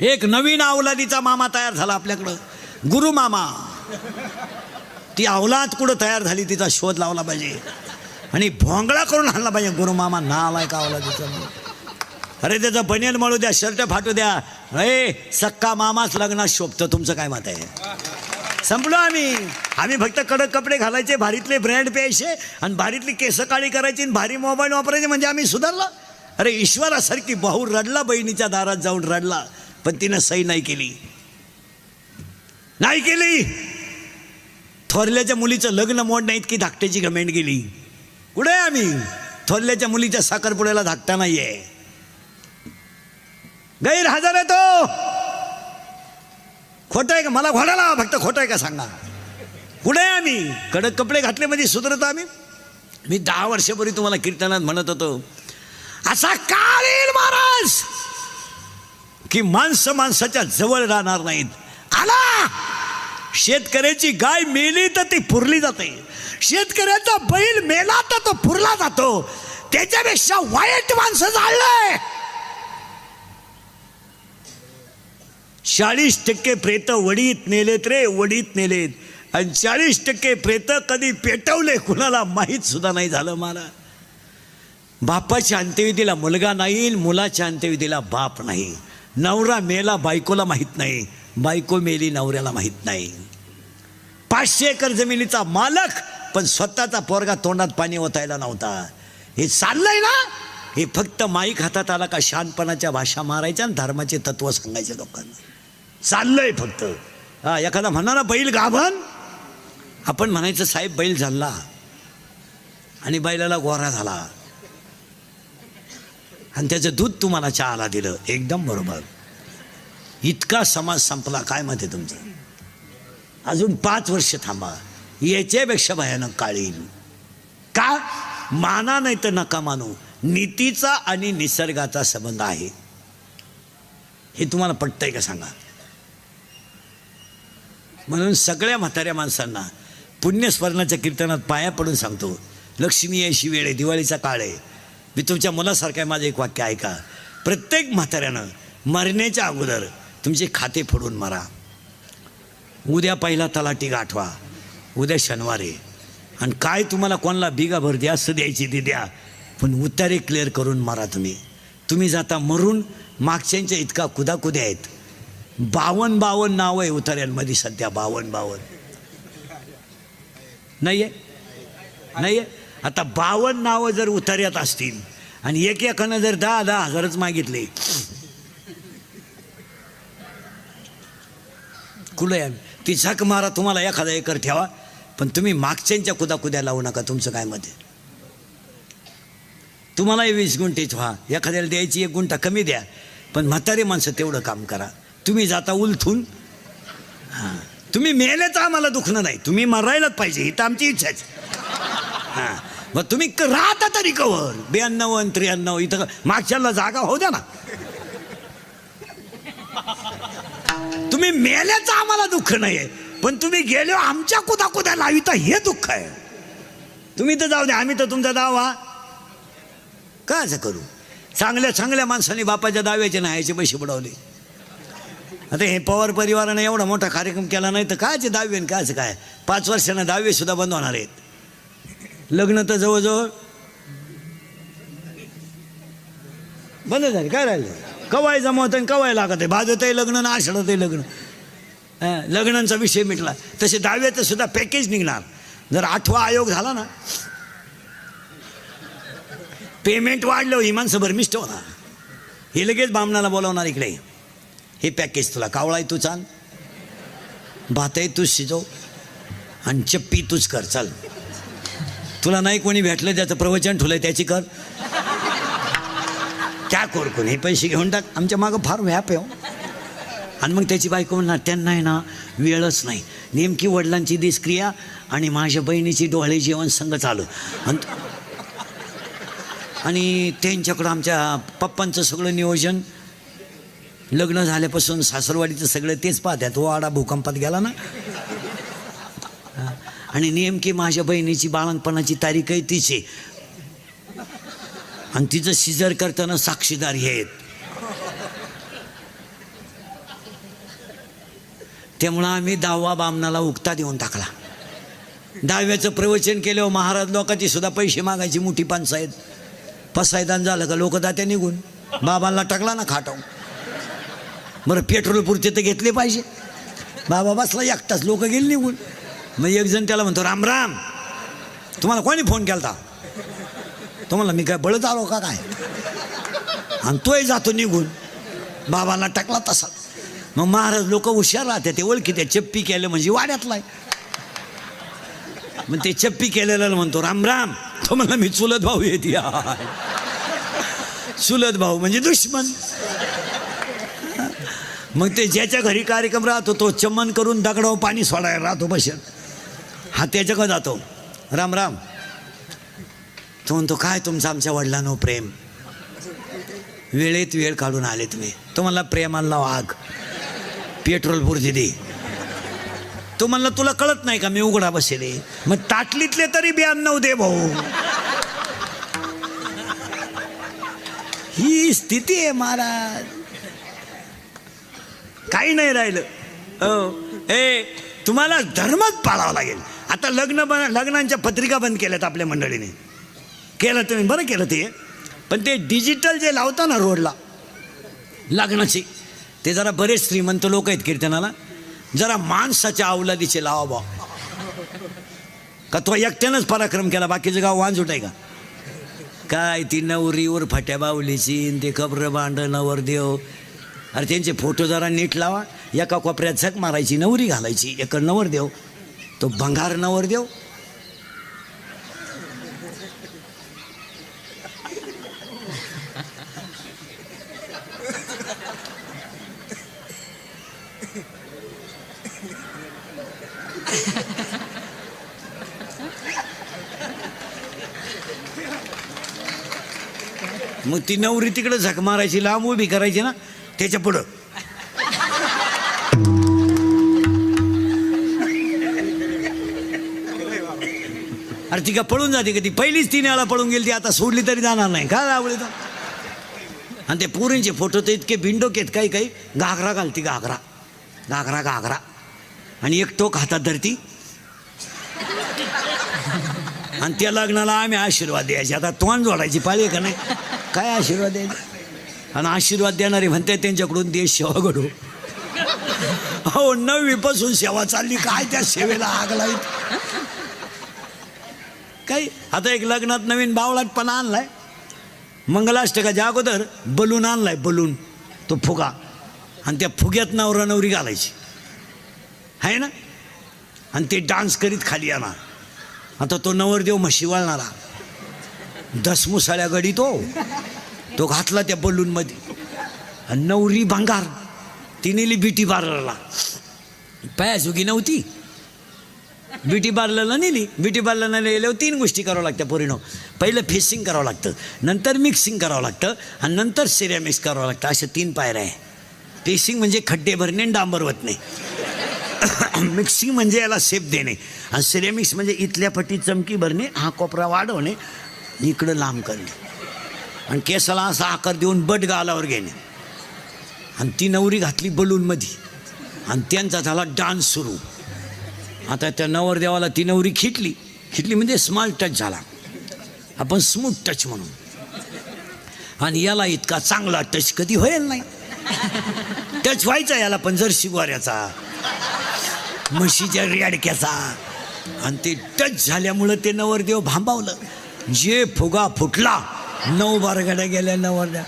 एक नवीन अवलादीचा मामा तयार झाला आपल्याकडं. गुरु मामा. ती अवलाद कुठं तयार झाली तिचा शोध लावला पाहिजे. आणि भोंगळा करून आणला पाहिजे. गुरु मामा ना आलाय का अवलादीचा अरे त्याचं बनेल मळू द्या शर्ट फाटू द्या. अरे सक्का मामाच लग्नात शोभतं. तुमचं काय मत आहे? संपलो आम्ही. आम्ही फक्त कडक कपडे घालायचे भारीतले ब्रँड प्यायचे आणि भारीतली केस काळी करायची आणि भारी मोबाईल वापरायचे. म्हणजे आम्ही सुधारला. अरे ईश्वरासारखी भाऊ रडला बहिणीच्या दारात जाऊन रडला. पण तिनं सही नाही केली. नाही केली. थोरल्याच्या मुलीचं लग्न मोठ नाहीत की धाकट्याची घमेंट गेली. कुठे आम्ही? थोरल्याच्या मुलीच्या साखरपुड्याला धाकटा नाहीये. गैरहजर आहे तो. खोटं आहे का? मला घोडाला फक्त खोटं आहे का सांगा? कुठे आहे आम्ही? कडक कपडे घातले म्हणजे सुधरतो आम्ही? मी दहा वर्षापूर्वी तुम्हाला कीर्तनात म्हणत होतो असा काळ महाराज की माणसं माणसाच्या जवळ राहणार नाहीत. आला! शेतकऱ्याची गाय मेली तर ती पुरली जाते. शेतकऱ्याचा बैल मेला तर तो पुरला जातो. त्याच्यापेक्षा वाईट माणसं जाळलंय. चाळीस टक्के प्रेत वडीत नेलेत रे वडीत नेलेत. आणि चाळीस टक्के प्रेत कधी पेटवले कुणाला माहीत सुद्धा नाही झालं मला. बापाच्या अंत्यविधीला मुलगा नाही मुलाच्या अंत्यविधीला बाप नाही. नवरा मेला बायकोला माहीत नाही. बायको मेली नवऱ्याला माहीत नाही. पाचशे एकर जमिनीचा मालक पण स्वतःचा पोरगा तोंडात पाणी ओतायला नव्हता. हे चाललंय ना? हे फक्त माईक हातात आला का शानपणाच्या भाषा मारायच्या आणि धर्माचे तत्व सांगायचे लोकांना. चाललंय फक्त. हा एखादा म्हणा ना बैल गाभण. आपण म्हणायचं साहेब बैल झाला. आणि बैलाला गोरा झाला. आणि त्याचं दूध तुम्हाला चहाला दिलं. एकदम बरोबर. इतका समाज संपला. काय मत आहे तुमचं? अजून पाच वर्ष थांबा. याच्यापेक्षा भयानक काळ. येईल का? माना नाही तर नका मानू. नीतीचा आणि निसर्गाचा संबंध आहे. हे तुम्हाला पटतंय का सांगा? म्हणून सगळ्या म्हाताऱ्या माणसांना पुण्यस्मरणाच्या कीर्तनात पाया पडून सांगतो. लक्ष्मी यायची वेळ आहे. दिवाळीचा काळ आहे. मी तुमच्या मुलासारखं आहे माझं एक वाक्य ऐका. प्रत्येक म्हाताऱ्यानं मरण्याच्या अगोदर तुमचे खाते फोडून मारा. उद्या पहिला तलाठी गाठवा. उद्या शनिवार आहे. आणि काय तुम्हाला कोणाला बिगा भर द्या असं द्यायची ती द्या. पण उतारे क्लिअर करून मारा तुम्ही. तुम्ही जाता मरून मागच्यांच्या इतका कुदाकुद्या आहेत. बावन बावन नाव आहे उतार्यांमध्ये सध्या बावन बावन नाही आहे नाही आहे आता बावन नावं जर उतार्यात असतील आणि एक एकानं जर दहा दहा हजारच मागितले. कुलं आहे ती झक मारा तुम्हाला एखादा एकर ठेवा पण तुम्ही मागच्यांच्या कुदाकुद्या लावू नका तुमचं काय मत आहे? तुम्हालाही वीस गुंठेच व्हा एखाद्याला द्यायची एक गुंठा कमी द्या पण म्हातारे माणसं तेवढं काम करा. तुम्ही जाता उलथून. हां. तुम्ही तर आम्हाला दुखणं नाही तुम्ही मरायलाच पाहिजे ही तर आमची इच्छाच. हां. मग तुम्ही क- राहता तरी कवर. ब्याण्णव आणि त्र्याण्णव इथं मागच्याला जागा हो द्या ना. तुम्ही मेल्याचं आम्हाला दुःख नाही आहे पण तुम्ही गेलो आमच्या कुदा कुदा लाविता हे दुःख आहे. तुम्ही तर जाऊ द्या आम्ही तर तुमचा दावा. का असं करू? चांगल्या चांगल्या माणसाने बापाच्या दाव्याचे नाहायचे पैसे बुडवले. आता हे पवार परिवाराने एवढा मोठा कार्यक्रम केला नाही तर कायचे दावे आणि कायचं काय? पाच वर्षानं दहावी सुद्धा बंद होणार आहेत. लग्न तर जवळजवळ बंद झाले. काय राहिलं? कवाय जमवत आणि कवाय लागत आहे भाजत आहे लग्न ना आषाढत आहे लग्न लग्नांचा विषय मिटला. तसे दहाव्याचं सुद्धा पॅकेज निघणार. जर आठवा आयोग झाला ना पेमेंट वाढलं ही माणसं भरमिष्ट होणार. हे लगेच बामणाला बोलावणार इकडे. हे पॅकेज तुला कावळाय तू चाल. भातही तूच शिजव. आणि चप्पी तूच कर. चल. तुला नाही कोणी भेटलं त्याचं प्रवचन ठुलंय त्याची कर. क्या कोर कोणी? हे पैसे घेऊन टाक. आमच्या मागं फार व्याप आहे हो. आणि मग त्याची बायको म्हणणार त्यांना आहे ना वेळच नाही. नेमकी वडिलांची दिसक्रिया आणि माझ्या बहिणीची डोळे जेवण संघ चालू. आणि त्यांच्याकडं आमच्या पप्पांचं सगळं नियोजन लग्न झाल्यापासून सासरवाडीचं सगळं तेच पाहत्यात वाडा भूकंपात गेला ना. आणि नेमकी माझ्या बहिणीची बाळणपणाची तारीख आहे तिचे. आणि तिचं सिजर करताना साक्षीदार हे आहेत. त्यामुळं आम्ही दहावा बामणाला उक्ता देऊन टाकला. दहाव्याचं प्रवचन केल्यावर महाराज लोकांची सुद्धा पैसे मागायची मोठी पंचायत पसायदान झालं का लोक दात्या निघून. बाबांना टाकला ना खाटाव बरं पेट्रोल पुरते तर घेतले पाहिजे. बाबा बसला एकटाच लोक गेले निघून. मग एक जण त्याला म्हणतो राम राम. तुम्हाला कोणी फोन केला तुम्हाला मी काय बळत आलो का काय? आणि तोही जातो निघून. बाबांना टाकला तसा. मग महाराज लोक हुशार राहते ते ओळखी त्या चप्पी केलं म्हणजे वाड्यातलाय मग ते चप्पी केलेलं म्हणतो राम राम. तो म्हणला मी चुलत भाऊ येते चुलत भाऊ म्हणजे दुश्मन. मग ते ज्याच्या घरी कार्यक्रम राहतो तो चमन करून दगडावर पाणी सोडायला राहतो बसेल. हा त्याच्याकडे जातो. राम राम. तो म्हणतो काय तुमचं आमच्या वडिलांनो प्रेम? वेळेत वेळ काढून आले तुम्ही. तो म्हणला प्रेमाला वाघ पेट्रोल पुरती दे. तो म्हणला तुला कळत नाही का मी उघडा बसेले? मग ताटलीतले तरी ब्याण्णव दे भाऊ. ही स्थिती आहे महाराज. काही नाही राहिलं. हो ए तुम्हाला धर्मच पाळावा लागेल. आता लग्न बन लग्नांच्या पत्रिका बंद केल्यात आपल्या मंडळीने. केलं तुम्ही बरं केलं ते. पण ते डिजिटल जे लावता ना रोडला लग्नाचे ते जरा बरेच श्रीमंत लोक आहेत कीर्तनाला. जरा माणसाच्या अवलादीचे लावा बा का तो एकट्यानंच पराक्रम केला बाकीचं गाव वांजूट उठाय का? काय ती नवरीवर फाट्या बावलीची ते खबर बांड नवरदेव अरे त्यांचे फोटो जरा नीट लावा. एका कोपऱ्यात झक मारायची नवरी घालायची एक नवरदेव तो भंगार नवरदेव मग ती नवरी तिकडे झक मारायची लांब उभी करायची ना त्याच्या पुढं. अरे ती का पळून जाते का ती पहिलीच तीन वेळा पळून गेली ती आता सोडली तरी जाणार नाही. का आवडली तर? आणि ते पोरींचे फोटो तर इतके बिंडोक आहेत काही काही. घागरा घालती घागरा. घागरा घागरा. आणि एक टोक हातात धरती. आणि त्या लग्नाला आम्ही आशीर्वाद द्यायचे. आता तोंड जोडायची पाळी का नाही? काय आशीर्वाद द्यायचे? आणि आशीर्वाद देणारे म्हणते त्यांच्याकडून देश सेवा घडू हो नववीपासून सेवा चालली. काय त्या सेवेला आग लाईत काही? आता एक लग्नात नवीन बावळाटपणा आणलाय. मंगलाष्टकाच्या अगोदर बलून आणलाय बलून. तो फुगा. आणि त्या फुग्यात नवरा नवरी घालायची. आहे ना? आणि ते डान्स करीत खाली येणार. आता तो नवरदेव म्हशी वळणारा. दसमुसाळ्या गडी तो. तो घातला त्या बलूनमध्ये आणि नवरी भांगार. तिने नेली बारला पार्लरला नव्हती. ब्युटी पार्लरला नेली. ब्युटी पार्लरला नेल्यावर तीन गोष्टी करावं लागत्या पोरीनं. पहिलं फेसिंग करावं लागतं. नंतर मिक्सिंग करावं लागतं. आणि नंतर सिरॅमिक्स करावं लागतं. अशा तीन पायऱ्या आहे. फेसिंग म्हणजे खड्डे भरणे आणि डांबर नाही मिक्सिंग म्हणजे याला शेप देणे. आणि सिरेमिक्स म्हणजे इथल्या पटी चमकी भरणे हा कोपरा वाढवणे इकडं लांब करणे. आणि केसाला असा आकार देऊन बट गालावर घेणे. आणि ती नवरी घातली बलूनमध्ये आणि त्यांचा झाला डान्स सुरू. आता त्या नवरदेवाला ती नवरी खिटली. खिटली म्हणजे स्मॉल टच झाला. आपण स्मूथ टच म्हणून. आणि याला इतका चांगला टच कधी होईल नाही. टच व्हायचा याला पण जर्सी शिवाऱ्याचा म्हशीच्या रेडक्याचा. आणि ते टच झाल्यामुळं ते नवरदेव भांबावलं. जे फुगा फुटला नऊ बारगड्या गेल्या नवरदेव.